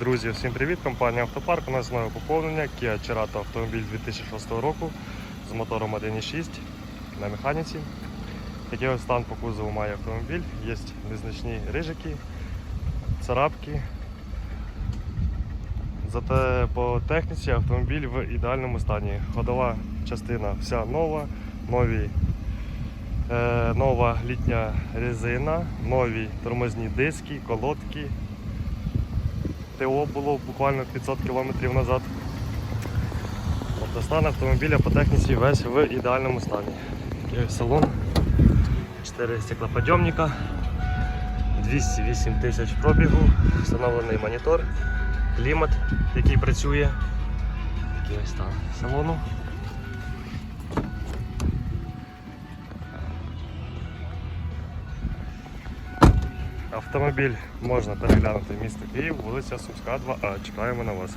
Друзі, всім привіт! Компанія Автопарк. У нас нове поповнення Kia Cerato автомобіль 2006 року з мотором 1.6 на механіці. Який ось стан по кузову має автомобіль. Є незначні рижики, царапки. Зате по техніці автомобіль в ідеальному стані. Ходова частина вся нова, нові, е, нова літня резина, нові тормозні диски, колодки. ТО було буквально 500 км назад. Стан автомобіля по техніці весь в ідеальному стані. Такий ось салон, 4 стеклоподйомника, 208 тисяч пробігу, встановлений монітор, клімат, який працює. Такий ось стан салону. Автомобіль можна переглянути місто Київ, вулиця Сумська, 2А. Чекаємо на вас.